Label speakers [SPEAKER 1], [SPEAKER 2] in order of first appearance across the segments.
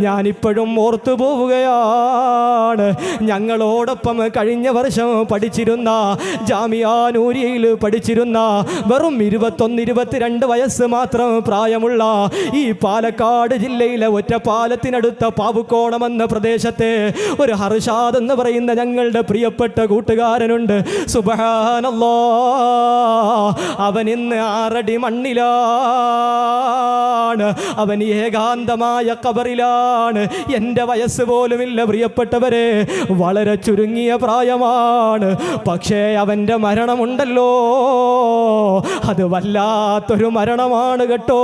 [SPEAKER 1] ഞാനിപ്പോഴും ഓർത്തു പോവുകയാണ്. ഞങ്ങളോടൊപ്പം കഴിഞ്ഞ വർഷം പഠിച്ചിരുന്ന ജാമിയാനൂരിയയിൽ പഠിച്ചിരുന്ന വെറും ഇരുപത്തൊന്ന് ഇരുപത്തിരണ്ട് വയസ്സ് മാത്രം പ്രായമുള്ള ഈ പാലക്കാട് ജില്ലയിലെ ഒറ്റപ്പാലത്തിനടുത്ത പാലത്തിനടുത്ത എന്ന പ്രദേശത്തെ ഒരു ഹർഷാദ് എന്ന് പറയുന്ന ഞങ്ങളുടെ പ്രിയപ്പെട്ട കൂട്ടുകാരനുണ്ട്. സുബഹാനല്ലോ അവൻ ഇന്ന് ആറടി മണ്ണിലാണ്. അവൻ ഏകാന്തമായ കബറിലാണ് എന്റെ വയസ്സ് പോലുമില്ല പ്രിയപ്പെട്ടവരെ. വളരെ ചുരുങ്ങിയ പ്രായമാണ്. പക്ഷേ അവന്റെ മരണമുണ്ടല്ലോ. അത് വല്ലാത്തൊരു മരണമാണ് കേട്ടോ.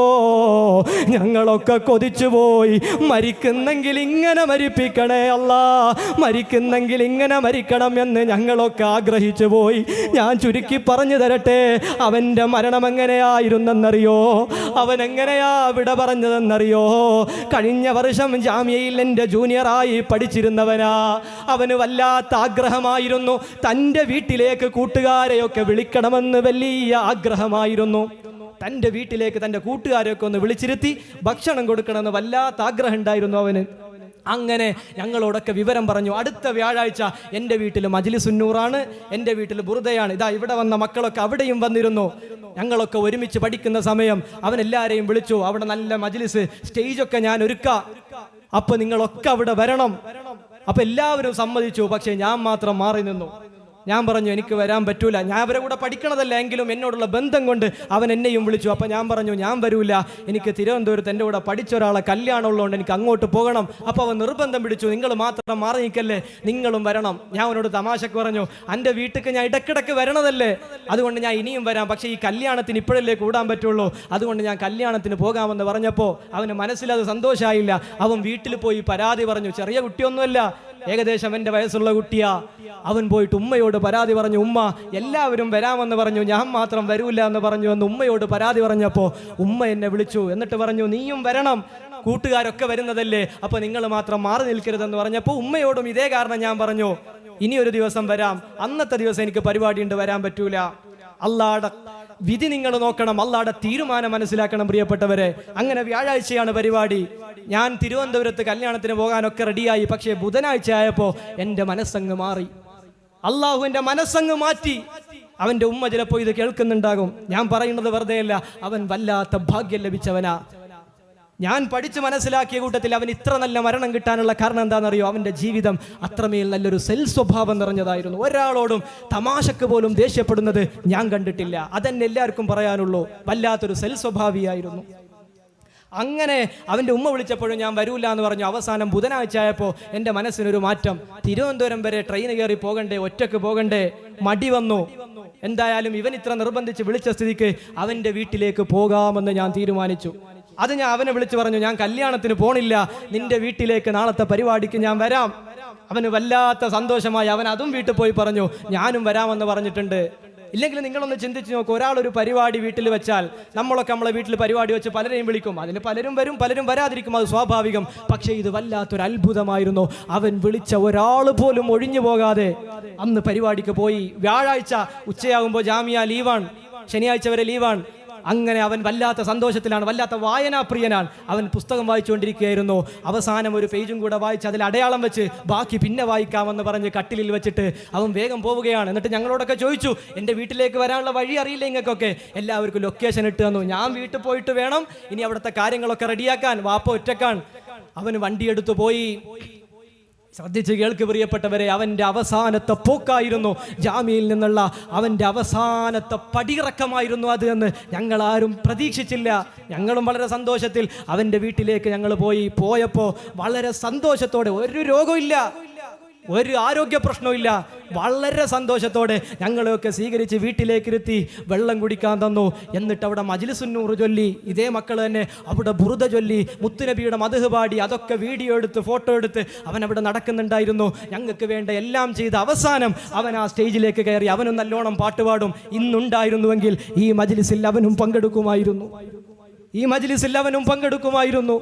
[SPEAKER 1] ഞങ്ങളൊക്കെ കൊതിച്ചു പോയി മരിക്കുന്നെങ്കിൽ ഇങ്ങനെ മരിപ്പിക്കണേ അല്ല. മരിക്കുന്നെങ്കിൽ ഇങ്ങനെ മരിക്കണം എന്ന് ഞങ്ങളൊക്കെ ആഗ്രഹിച്ചു പോയി ഞാൻ ചുരുക്കി പറഞ്ഞു തരട്ടെ. അവന്റെ മരണം എങ്ങനെയായിരുന്നെന്നറിയോ? അവൻ എങ്ങനെയാ വിട പറഞ്ഞതെന്നറിയോ? കഴിഞ്ഞ വർഷം ജാമ്യയിൽ എന്റെ ജൂനിയറായി പഠിച്ചിരുന്നവനാ. അവന് വല്ലാത്ത ആഗ്രഹമായിരുന്നു. തന്റെ വീട്ടിലേക്ക് കൂട്ടുകാരെയൊക്കെ വിളിക്കണമെന്ന് വലിയ ആഗ്രഹമായിരുന്നു. തന്റെ വീട്ടിലേക്ക് തന്റെ കൂട്ടുകാരെയൊക്കെ ഒന്ന് വിളിച്ചിരുത്തി ഭക്ഷണം കൊടുക്കണമെന്ന് വല്ലാത്ത ആഗ്രഹം ഉണ്ടായിരുന്നു അവന്. അങ്ങനെ ഞങ്ങളോടൊക്കെ വിവരം പറഞ്ഞു. അടുത്ത വ്യാഴാഴ്ച എന്റെ വീട്ടിൽ മജിലിസുന്നൂറാണ് എന്റെ വീട്ടിൽ ബുറുദയാണ് ഇതാ ഇവിടെ വന്ന മക്കളൊക്കെ അവിടെയും വന്നിരുന്നു. ഞങ്ങളൊക്കെ ഒരുമിച്ച് പഠിക്കുന്ന സമയം അവൻ എല്ലാവരെയും വിളിച്ചു അവിടെ നല്ല മജിലിസ് സ്റ്റേജൊക്കെ ഞാൻ ഒരുക്കാം. അപ്പൊ നിങ്ങളൊക്കെ അവിടെ വരണം. അപ്പൊ എല്ലാവരും സമ്മതിച്ചു. പക്ഷെ ഞാൻ മാത്രം മാറി നിന്നു. ഞാൻ പറഞ്ഞു എനിക്ക് വരാൻ പറ്റൂല. ഞാൻ അവരെ കൂടെ പഠിക്കണതല്ല എങ്കിലും എന്നോടുള്ള ബന്ധം കൊണ്ട് അവൻ എന്നെയും വിളിച്ചു. അപ്പം ഞാൻ പറഞ്ഞു ഞാൻ വരൂല. എനിക്ക് തിരുവനന്തപുരത്ത് എന്റെ കൂടെ പഠിച്ച ഒരാളെ കല്യാണം ഉള്ളതുകൊണ്ട് എനിക്ക് അങ്ങോട്ട് പോകണം. അപ്പോൾ അവൻ നിർബന്ധം പിടിച്ചു നിങ്ങൾ മാത്രം മാറി നിൽക്കല്ലേ നിങ്ങളും വരണം. ഞാൻ അവനോട് തമാശക്ക് പറഞ്ഞു എന്റെ വീട്ടിലേക്ക് ഞാൻ ഇടക്കിടക്ക് വരണതല്ലേ. അതുകൊണ്ട് ഞാൻ ഇനിയും വരാം. പക്ഷേ ഈ കല്യാണത്തിന് ഇപ്പോഴല്ലേ കൂടാൻ പറ്റുള്ളൂ. അതുകൊണ്ട് ഞാൻ കല്യാണത്തിന് പോകാമെന്ന് പറഞ്ഞപ്പോൾ അവന് മനസ്സിലത് സന്തോഷമായില്ല അവൻ വീട്ടിൽ പോയി പരാതി പറഞ്ഞു ചെറിയ കുട്ടിയൊന്നുമല്ല. ഏകദേശം എന്റെ വയസ്സുള്ള കുട്ടിയാ. അവൻ പോയിട്ട് ഉമ്മയോട് പരാതി പറഞ്ഞു ഉമ്മ എല്ലാവരും വരാമെന്ന് പറഞ്ഞു ഞാൻ മാത്രം വരൂല്ല എന്ന് പറഞ്ഞു എന്ന് ഉമ്മയോട് പരാതി പറഞ്ഞപ്പോൾ ഉമ്മ എന്നെ വിളിച്ചു. എന്നിട്ട് പറഞ്ഞു നീയും വരണം. കൂട്ടുകാരൊക്കെ വരുന്നതല്ലേ. അപ്പോൾ നിങ്ങൾ മാത്രം മാറി നിൽക്കരുതെന്ന് പറഞ്ഞപ്പോൾ ഉമ്മയോടും ഇതേ കാരണം ഞാൻ പറഞ്ഞു. ഇനി ഒരു ദിവസം വരാം. അന്നത്തെ ദിവസം എനിക്ക് പരിപാടിയുണ്ട് വരാൻ പറ്റൂല. അല്ലാടെ വിധി നിങ്ങൾ നോക്കണം അല്ലാടെ തീരുമാനം മനസ്സിലാക്കണം പ്രിയപ്പെട്ടവരെ. അങ്ങനെ വ്യാഴാഴ്ചയാണ് പരിപാടി. ഞാൻ തിരുവനന്തപുരത്ത് കല്യാണത്തിന് പോകാനൊക്കെ റെഡിയായി പക്ഷേ ബുധനാഴ്ച ആയപ്പോൾ എന്റെ മനസ്സങ്ങ് മാറി. അള്ളാഹു മനസ്സങ്ങ് മാറ്റി. അവന്റെ ഉമ്മ ചിലപ്പോൾ ഇത് കേൾക്കുന്നുണ്ടാകും. ഞാൻ പറയുന്നത് വെറുതെയല്ല അവൻ വല്ലാത്ത ഭാഗ്യം ലഭിച്ചവനാ. ഞാൻ പഠിച്ച് മനസ്സിലാക്കിയ കൂട്ടത്തിൽ അവൻ ഇത്ര നല്ല മരണം കിട്ടാനുള്ള കാരണം എന്താണെന്നറിയോ? അവന്റെ ജീവിതം അത്രമേൽ നല്ലൊരു സെൽ സ്വഭാവം നിറഞ്ഞതായിരുന്നു. ഒരാളോടും തമാശക്ക് പോലും ദേഷ്യപ്പെടുന്നത് ഞാൻ കണ്ടിട്ടില്ല. അതെന്നെ എല്ലാവർക്കും പറയാനുള്ളൂ. വല്ലാത്തൊരു സെൽ സ്വഭാവിയായിരുന്നു. അങ്ങനെ അവന്റെ ഉമ്മ വിളിച്ചപ്പോഴും ഞാൻ വരൂല എന്ന് പറഞ്ഞു. അവസാനം ബുധനാഴ്ച ആയപ്പോൾ എന്റെ മനസ്സിനൊരു മാറ്റം. തിരുവനന്തപുരം വരെ ട്രെയിൻ കയറി പോകണ്ടേ ഒറ്റയ്ക്ക് പോകണ്ടേ? മടി വന്നു. എന്തായാലും ഇവൻ ഇത്ര നിർബന്ധിച്ച് വിളിച്ച സ്ഥിതിക്ക് അവന്റെ വീട്ടിലേക്ക് പോകാമെന്ന് ഞാൻ തീരുമാനിച്ചു. അത് ഞാൻ അവനെ വിളിച്ചു പറഞ്ഞു ഞാൻ കല്യാണത്തിന് പോണില്ല. നിന്റെ വീട്ടിലേക്ക് നാളത്തെ പരിപാടിക്ക് ഞാൻ വരാം. അവന് വല്ലാത്ത സന്തോഷമായി അവൻ അതും വീട്ടിൽ പോയി പറഞ്ഞു ഞാനും വരാമെന്ന് പറഞ്ഞിട്ടുണ്ട്. ഇല്ലെങ്കിൽ നിങ്ങളൊന്ന് ചിന്തിച്ച് ഒരാൾ ഒരു പരിപാടി വീട്ടിൽ വെച്ചാൽ നമ്മളൊക്കെ നമ്മളെ വീട്ടിൽ പരിപാടി വെച്ച് പലരെയും വിളിക്കും. അതിന് പലരും വരും പലരും വരാതിരിക്കും അത് സ്വാഭാവികം. പക്ഷേ ഇത് വല്ലാത്തൊരു അത്ഭുതമായിരുന്നു. അവൻ വിളിച്ച ഒരാൾ പോലും ഒഴിഞ്ഞു പോകാതെ അന്ന് പരിപാടിക്ക് പോയി. വ്യാഴാഴ്ച ഉച്ചയാകുമ്പോൾ ജാമിയ ലീവാണ്. ശനിയാഴ്ച വരെ ലീവാണ്. അങ്ങനെ അവൻ വല്ലാത്ത സന്തോഷത്തിലാണ് വല്ലാത്ത വായനാപ്രിയനാണ്. അവൻ പുസ്തകം വായിച്ചുകൊണ്ടിരിക്കുകയായിരുന്നു. അവസാനം ഒരു പേജും കൂടെ വായിച്ച് അതിൽ അടയാളം വെച്ച് ബാക്കി പിന്നെ വായിക്കാമെന്ന് പറഞ്ഞ് കട്ടിലിൽ വെച്ചിട്ട് അവൻ വേഗം പോവുകയാണ്. എന്നിട്ട് ഞങ്ങളോടൊക്കെ ചോദിച്ചു എന്റെ വീട്ടിലേക്ക് വരാനുള്ള വഴി അറിയില്ല ഇങ്ങൾക്കൊക്കെ എല്ലാവർക്കും ലൊക്കേഷൻ ഇട്ട് തന്നു. ഞാൻ വീട്ടിൽ പോയിട്ട് വേണം. ഇനി അവിടുത്തെ കാര്യങ്ങളൊക്കെ റെഡിയാക്കാൻ വാപ്പ ഒറ്റക്കാൻ അവന് വണ്ടിയെടുത്തു പോയി. ശ്രദ്ധിച്ച് കേൾക്ക് പ്രിയപ്പെട്ടവരെ അവന്റെ അവസാനത്തെ പോക്കായിരുന്നു. ജാമ്യയിൽ നിന്നുള്ള അവന്റെ അവസാനത്തെ പടിയിറക്കമായിരുന്നു അത് എന്ന് ഞങ്ങൾ ആരും പ്രതീക്ഷിച്ചില്ല. ഞങ്ങളും വളരെ സന്തോഷത്തിൽ അവന്റെ വീട്ടിലേക്ക് ഞങ്ങൾ പോയി. പോയപ്പോൾ വളരെ സന്തോഷത്തോടെ ഒരു രോഗമില്ല ഒരു ആരോഗ്യ പ്രശ്നമില്ല വളരെ സന്തോഷത്തോടെ ഞങ്ങളെയൊക്കെ സ്വീകരിച്ച് വീട്ടിലേക്ക് ഇരുത്തി വെള്ളം കുടിക്കാൻ തന്നു. എന്നിട്ട് അവിടെ മജിലിസുന്നൂറ് ചൊല്ലി ഇതേ മക്കൾ തന്നെ അവിടെ ബുറുദ ചൊല്ലി മുത്തുനബിയുടെ മധുഹ് പാടി അതൊക്കെ വീഡിയോ എടുത്ത് ഫോട്ടോ എടുത്ത് അവൻ അവിടെ നടക്കുന്നുണ്ടായിരുന്നു. ഞങ്ങൾക്ക് വേണ്ട എല്ലാം ചെയ്ത് അവസാനം അവൻ ആ സ്റ്റേജിലേക്ക് കയറി അവനും നല്ലോണം പാട്ടുപാടും ഇന്നുണ്ടായിരുന്നുവെങ്കിൽ ഈ മജിലിസിൽ അവനും പങ്കെടുക്കുമായിരുന്നു. ഈ മജിലിസിൽ അവനും പങ്കെടുക്കുമായിരുന്നു.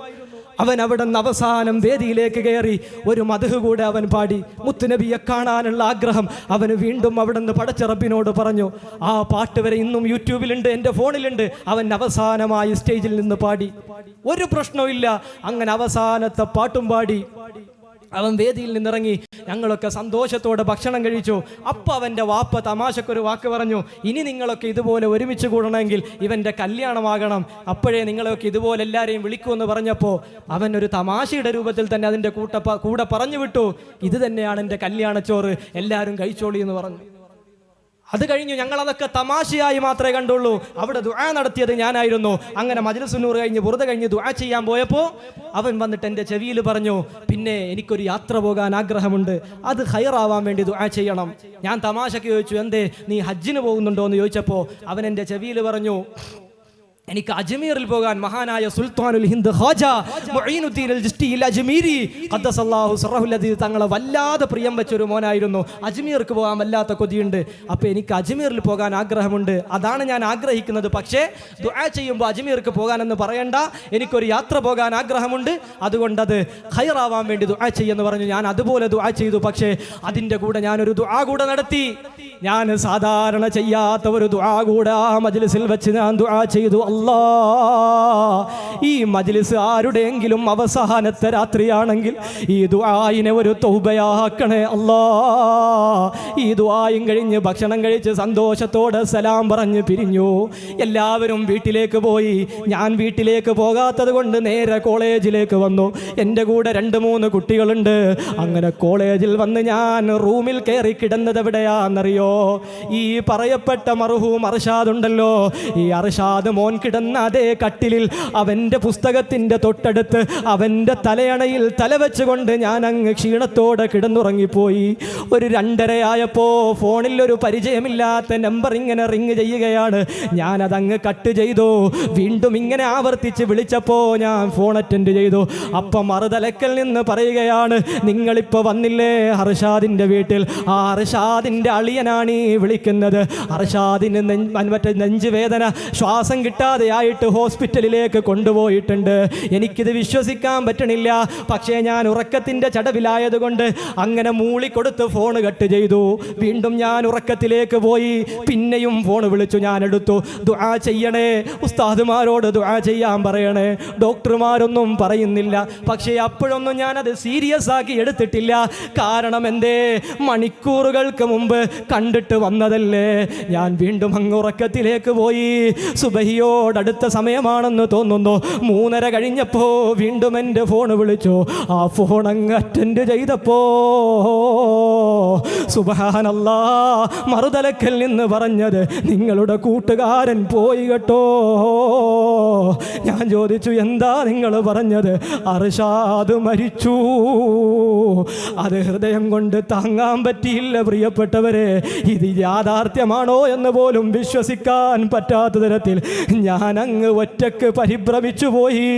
[SPEAKER 1] അവൻ അവിടെ നിന്ന് അവസാനം വേദിയിലേക്ക് കയറി ഒരു മധു കൂടെ അവൻ പാടി. മുത്തുനബിയെ കാണാനുള്ള ആഗ്രഹം അവന് വീണ്ടും അവിടെ നിന്ന് പടച്ചിറപ്പിനോട് പറഞ്ഞു ആ പാട്ട് വരെ ഇന്നും യൂട്യൂബിലുണ്ട് എന്റെ ഫോണിലുണ്ട്. അവൻ അവസാനമായി സ്റ്റേജിൽ നിന്ന് പാടി. ഒരു പ്രശ്നവും അങ്ങനെ അവസാനത്തെ പാട്ടും പാടി. അവൻ വേദിയിൽ നിന്നിറങ്ങി. ഞങ്ങളൊക്കെ സന്തോഷത്തോടെ ഭക്ഷണം കഴിച്ചു. അപ്പോൾ അവന്റെ വാപ്പ തമാശക്കൊരു വാക്ക് പറഞ്ഞു ഇനി നിങ്ങളൊക്കെ ഇതുപോലെ ഒരുമിച്ച് കൂടണമെങ്കിൽ ഇവന്റെ കല്യാണമാകണം. അപ്പോഴേ നിങ്ങളൊക്കെ ഇതുപോലെ എല്ലാവരെയും വിളിക്കുമെന്ന് പറഞ്ഞപ്പോൾ അവൻ ഒരു തമാശയുടെ രൂപത്തിൽ തന്നെ അതിന്റെ കൂട്ട കൂടെ പറഞ്ഞു വിട്ടു. ഇത് തന്നെയാണ് എന്റെ കല്യാണച്ചോറ്. എല്ലാവരും കഴിച്ചോളി എന്ന് പറഞ്ഞു. അത് കഴിഞ്ഞു ഞങ്ങൾ അതൊക്കെ തമാശയായി മാത്രമേ കണ്ടുള്ളൂ. അവിടെ ദുആ നടത്തിയത് ഞാനായിരുന്നു. അങ്ങനെ മജ്ലിസുന്നൂർ കഴിഞ്ഞ് വെറുതെ കഴിഞ്ഞ് ദുആ ചെയ്യാൻ പോയപ്പോൾ അവൻ വന്നിട്ട് എന്റെ ചെവിയിൽ പറഞ്ഞു പിന്നെ എനിക്കൊരു യാത്ര പോകാൻ ആഗ്രഹമുണ്ട്. അത് ഹയറാവാൻ വേണ്ടി ദുആ ചെയ്യണം. ഞാൻ തമാശക്ക് ചോദിച്ചു എന്തേ നീ ഹജ്ജിന് പോകുന്നുണ്ടോ? എന്ന് ചോദിച്ചപ്പോൾ അവൻ എന്റെ ചെവിയിൽ പറഞ്ഞു എനിക്ക് അജ്മീറിൽ പോകാൻ മഹാനായ സുൽത്താനുൽ ഹിന്ദ് ഖാജ മുഈനുദ്ദീൻ അൽ ജിസ്തിയിൽ അജ്മീരി ഖദ്ദസല്ലാഹു സറഹുൽ അദീദ് തങ്ങളെ വല്ലാതെ പ്രിയം വെച്ച ഒരു മോനായിരുന്നു. അജ്മീർക്ക് പോകാൻ വല്ലാത്ത കൊതിയുണ്ട്. അപ്പോൾ എനിക്ക് അജ്മീറിൽ പോകാൻ ആഗ്രഹമുണ്ട്. അതാണ് ഞാൻ ആഗ്രഹിക്കുന്നത്. പക്ഷേ ദുആ ചെയ്യുമ്പോൾ അജ്മീർക്ക് പോകാനെന്ന് പറയണ്ട. എനിക്കൊരു യാത്ര പോകാൻ ആഗ്രഹമുണ്ട്. അതുകൊണ്ട് അത് ഖൈറാവാൻ വേണ്ടി ദുആ ചെയ്യുമെന്ന് പറഞ്ഞു. ഞാൻ അതുപോലെ ദുആ ചെയ്തു. പക്ഷേ അതിന്റെ കൂടെ ഞാനൊരു ദുആ കൂടെ നടത്തി. ഞാൻ സാധാരണ ചെയ്യാത്ത ഒരു ദുആ കൂടെ ആ മജ്ലിസിൽ വെച്ച് ഞാൻ ദുആ ചെയ്തു. ഈ മജ്ലിസ് ആരുടെയെങ്കിലും അവസാനത്തെ രാത്രിയാണെങ്കിൽ ഈ ദുആയിനെ ഒരു തൗബയാക്കണേ അല്ലാ. ഈ ദുആയും കഴിഞ്ഞ് ഭക്ഷണം കഴിച്ച് സന്തോഷത്തോടെ സലാം പറഞ്ഞ് പിരിഞ്ഞു. എല്ലാവരും വീട്ടിലേക്ക് പോയി. ഞാൻ വീട്ടിലേക്ക് പോകാത്തത് കൊണ്ട് നേരെ കോളേജിലേക്ക് വന്നു. എന്റെ കൂടെ രണ്ട് മൂന്ന് കുട്ടികളുണ്ട്. അങ്ങനെ കോളേജിൽ വന്ന് ഞാൻ റൂമിൽ കയറി കിടന്നത് എവിടെയാണെന്നറിയോ? ഈ പറയപ്പെട്ട മറുഹൂം അർഷാദ് ഉണ്ടല്ലോ. ഈ അർഷാദ് മോൻ കിടന്ന അതേ കട്ടിലിൽ അവന്റെ പുസ്തകത്തിന്റെ തൊട്ടടുത്ത് അവന്റെ തലയണയിൽ തലവെച്ചുകൊണ്ട് ഞാൻ അങ്ങ് ക്ഷീണത്തോടെ കിടന്നുറങ്ങിപ്പോയി. ഒരു രണ്ടരയായപ്പോൾ ഫോണിൽ ഒരു പരിചയമില്ലാത്ത നമ്പർ ഇങ്ങനെ റിങ് ചെയ്യുകയാണ്. ഞാനതങ്ങ് കട്ട് ചെയ്തു. വീണ്ടും ഇങ്ങനെ ആവർത്തിച്ച് വിളിച്ചപ്പോൾ ഞാൻ ഫോൺ അറ്റൻഡ് ചെയ്തു. അപ്പം മറുതലക്കൽ നിന്ന് പറയുകയാണ് നിങ്ങളിപ്പോൾ വന്നില്ലേ ഹർഷാദിന്റെ വീട്ടിൽ? ആ ഹർഷാദിന്റെ അളിയനാണ് ഈ വിളിക്കുന്നത്. ഹർഷാദിന് മറ്റേ നെഞ്ചുവേദന ശ്വാസം ശ്വാസം കിട്ടാതെയായിട്ട് ഹോസ്പിറ്റലിലേക്ക് കൊണ്ടുപോയിട്ടുണ്ട്. എനിക്കിത് വിശ്വസിക്കാൻ പറ്റണില്ല. പക്ഷേ ഞാൻ ഉറക്കത്തിന്റെ ചടവിലായതുകൊണ്ട് അങ്ങനെ മൂളിക്കൊടുത്ത് ഫോൺ കട്ട് ചെയ്തു. വീണ്ടും ഞാൻ ഉറക്കത്തിലേക്ക് പോയി. പിന്നെയും ഫോൺ വിളിച്ചു. ഞാൻ എടുത്തു ദുആ ചെയ്യണേ. ഉസ്താദുമാരോട് ദുആ ചെയ്യാൻ പറയണേ. ഡോക്ടർമാരൊന്നും പറയുന്നില്ല. പക്ഷേ അപ്പോഴൊന്നും ഞാൻ അത് സീരിയസ് ആക്കി എടുത്തിട്ടില്ല. കാരണം എന്തേ? മണിക്കൂറുകൾക്ക് മുമ്പ് കണ്ടിട്ട് വന്നതല്ലേ. ഞാൻ വീണ്ടും അങ്ങ് ഉറക്കത്തിലേക്ക് പോയി. സുബഹിയോടടുത്ത സമയമാണെന്ന് തോന്നുന്നു. മൂന്നര കഴിഞ്ഞപ്പോ വീണ്ടും എന്റെ ഫോൺ വിളിച്ചു. ആ ഫോൺ അങ്ങ് അറ്റൻഡ് ചെയ്തപ്പോ സുബാനല്ല മറുതലക്കൽ നിന്ന് പറഞ്ഞത് നിങ്ങളുടെ കൂട്ടുകാരൻ പോയി കേട്ടോ. ഞാൻ ചോദിച്ചു എന്താ നിങ്ങൾ പറഞ്ഞത്? അർഷാദ് മരിച്ചു. അത് ഹൃദയം കൊണ്ട് താങ്ങാൻ പറ്റിയില്ല പ്രിയപ്പെട്ടവരെ. ഇത് യാഥാർത്ഥ്യമാണോ എന്ന് പോലും വിശ്വസിക്കാൻ പറ്റാത്ത തരത്തിൽ ഞാൻ അങ്ങ് ഒറ്റയ്ക്ക് പരിഭ്രമിച്ചു പോയി.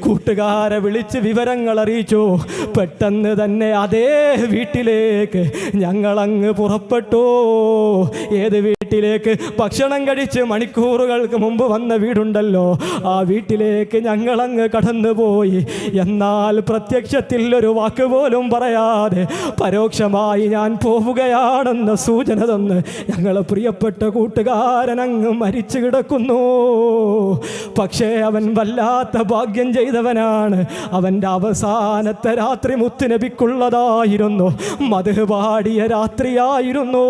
[SPEAKER 1] കൂട്ടുകാരെ വിളിച്ച് വിവരങ്ങൾ അറിയിച്ചു. പെട്ടെന്ന് തന്നെ അതേ വീട്ടിലേക്ക് ഞങ്ങളങ്ങ് പുറപ്പെട്ടു. ഏത് വീട്ടിലേക്ക് ഭക്ഷണം കഴിച്ച് മണിക്കൂറുകൾക്ക് മുമ്പ് വന്ന വീടുണ്ടല്ലോ. ആ വീട്ടിലേക്ക് ഞങ്ങളങ്ങ് കടന്നുപോയി. എന്നാൽ പ്രത്യക്ഷത്തിൽ ഒരു വാക്ക് പോലും പറയാതെ പരോക്ഷമായി ഞാൻ പോവുകയാണെന്ന സൂചന തന്ന് ഞങ്ങളെ പ്രിയപ്പെട്ട കൂട്ടുകാരൻ അങ്ങ് മരിച്ചു കിടക്കുന്നു. പക്ഷേ അവൻ വല്ലാത്ത ഭാഗ്യം ചെയ്തവനാണ്. അവന്റെ അവസാനത്തെ രാത്രി മുത്തുനബിക്കുള്ളതായിരുന്നു. മധുപാടിയ രാത്രിയായിരുന്നു. രാത്രിയായിരുന്നു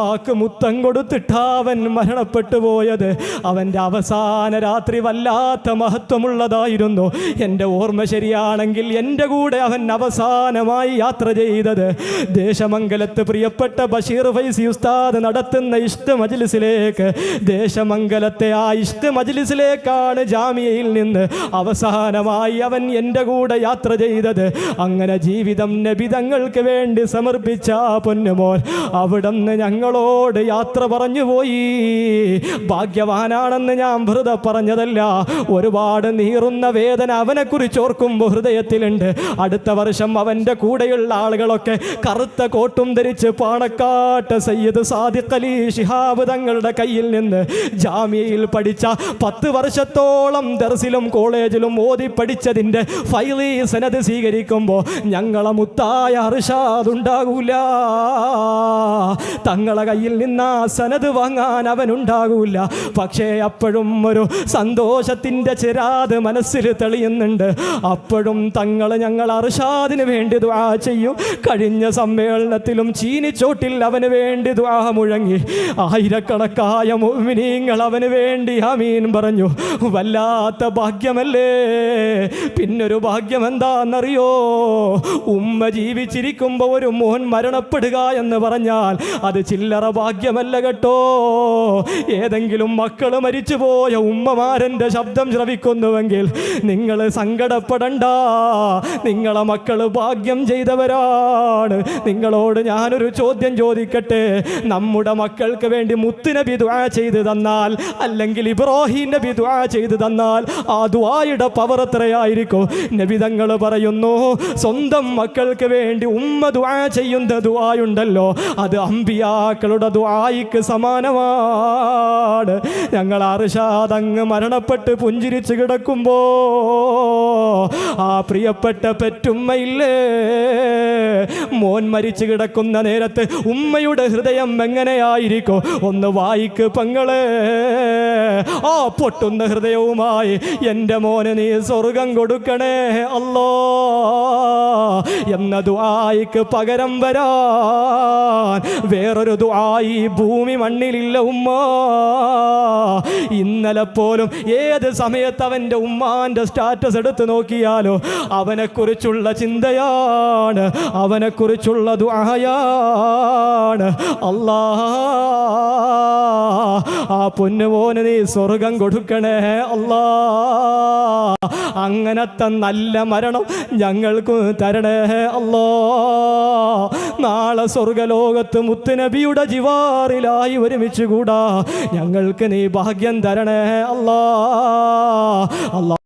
[SPEAKER 1] ഉമ്മാക്ക് മുത്തം കൊടുത്തിട്ട് അവൻ മരണപ്പെട്ടു പോയത്. അവന്റെ അവസാന രാത്രി വല്ലാത്ത മഹത്വമുള്ളതായിരുന്നു. എന്റെ ഓർമ്മ ശരിയാണെങ്കിൽ എന്റെ കൂടെ അവൻ അവസാനമായി യാത്ര ചെയ്തത്. ദേശമംഗലത്ത് പ്രിയപ്പെട്ട ബഷീർ ഫൈസി ഉസ്താദ് നടത്തുന്ന ഇഷ്ട മജ്ലിസിലേക്ക്. ദേശമംഗലത്തെ ആ ഇഷ്ട മജ്ലിസിലേക്കാണ് ജാമ്യയിൽ നിന്ന് അവസാനമായി അവൻ എന്റെ കൂടെ യാത്ര ചെയ്തത്. അങ്ങനെ ജീവിതം നബിതങ്ങൾക്ക് വേണ്ടി സമർപ്പിച്ച പൊന്നുമോൻ അവിടുന്ന് ഞങ്ങളോട് യാത്ര പറഞ്ഞു പോയി. ഭാഗ്യവാനാണെന്ന് ഞാൻ വെറുതെ പറഞ്ഞതല്ല. ഒരുപാട് നീറുന്ന വേദന അവനെ കുറിച്ച് ഓർക്കുമ്പോൾ ഹൃദയത്തിലുണ്ട്. അടുത്ത വർഷം അവന്റെ കൂടെയുള്ള ആളുകളൊക്കെ കറുത്ത കോട്ടും ധരിച്ച് പാണക്കാട്ട് സയ്യിദ് സാദിഖ് അലി ശിഹാബ് തങ്ങളുടെ കയ്യിൽ നിന്ന് ജാമ്യയിൽ പഠിച്ച പത്ത് വർഷത്തോളം ദർസിലും കോളേജിലും ഓതി പഠിച്ചതിന്റെ ഫൈലി സനത് സ്വീകരിക്കുമ്പോൾ ഞങ്ങളെ മുത്തായ അർഷാദ് ഉണ്ടാകൂല തങ്ങളെ കയ്യിൽ നിന്ന് ആ സനത് വാങ്ങാൻ അവനുണ്ടാകൂല. പക്ഷേ അപ്പോഴും ഒരു സന്തോഷത്തിന്റെ ചിരാത് മനസ്സിൽ തെളിയുന്നുണ്ട്. അപ്പോഴും തങ്ങൾ ഞങ്ങൾ അർഷാദിന് വേണ്ടി ദ്വാ ചെയ്യും. കഴിഞ്ഞ സമ്മേളനത്തിലും ചീനിച്ചോട്ടിൽ അവന് വേണ്ടി ദ്വാ മുഴങ്ങി. ആയിരക്കണക്കായ മോമിനീങ്ങൾ അവന് വേണ്ടി അമീൻ പറഞ്ഞു. വല്ലാത്ത ഭാഗ്യമല്ലേ? പിന്നൊരു ഭാഗ്യം എന്താണെന്നറിയോ ഉമ്മ ജീവിച്ചിരിക്കുമ്പോൾ ഒരു മോൻ മരണപ്പെടുക എന്ന് പറഞ്ഞാൽ അത് ചില്ലറ ഭാഗ്യമല്ല കേട്ടോ. ഏതെങ്കിലും മക്കൾ മരിച്ചുപോയ ഉമ്മമാരന്റെ ശബ്ദം ശ്രവിക്കുന്നുവെങ്കിൽ നിങ്ങൾ സങ്കടപ്പെടണ്ട. നിങ്ങളെ മക്കൾ ഭാഗ്യം ചെയ്തവരാണ്. നിങ്ങളോട് ഞാനൊരു ചോദ്യം ചോദിക്കട്ടെ. നമ്മുടെ മക്കൾക്ക് വേണ്ടി മുത്തുനബി ദുആ ചെയ്തു തന്നാൽ അല്ലെങ്കിൽ ഇബ്രാഹിം നബി ദുആ ചെയ്തു തന്നാൽ ആ ദുആയുടെ പവർ എത്രയായിരിക്കും? നബിതങ്ങൾ പറയുന്നു സ്വന്തം മക്കൾക്ക് വേണ്ടി ഉമ്മ ദുആ ചെയ്യുന്ന ദുആയുണ്ടല്ലോ അത് അമ്പിയാക്കളുടെ ദുആയിക്ക് സമാനമാണ്. ഞങ്ങൾ അർഷാദങ്ങ് മരണപ്പെട്ട് പുഞ്ചിരിച്ച് കിടക്കുമ്പോ ആ പ്രിയപ്പെട്ട പെറ്റുമ്മയില്ലേ മോൻ മരിച്ചു കിടക്കുന്ന നേരത്ത് ഉമ്മയുടെ ഹൃദയം എങ്ങനെയായിരിക്കും? ഒന്ന് വായിക്ക് പങ്ങളെ. ആ പൊട്ടുന്ന ഹൃദയവുമായി എന്റെ മോന് നീ സ്വർഗം കൊടുക്കണേ അല്ലോ. എന്ന ദുആയിക്ക് പകരം വരാൻ വേറൊരു ദുആയി ഭൂമി മണ്ണിലില്ല ഉമ്മ. ഇന്നലെ പോലും ഏത് സമയത്ത് അവന്റെ ഉമ്മാന്റെ സ്റ്റാറ്റസ് എടുത്തു നോക്കിയാലോ അവനെക്കുറിച്ചുള്ള ചിന്തയാണ് അവനെക്കുറിച്ചുള്ള ദുആയാണ്. അല്ലാ ആ പൊന്നുമോന് നീ സ്വർഗം കൊടുക്കണേ അല്ലാ. അങ്ങനത്തെ നല്ല മരണം ഞങ്ങൾക്ക് തരണേ. അല്ലോ നാളെ സ്വർഗലോകത്ത് മുത്തുനബിയുടെ ജിവാറിലായി ഒരുമിച്ച് കൂടാ. ഞങ്ങൾക്ക് നീ ഭാഗ്യം തരണേ. അല്ലാ അല്ലാ.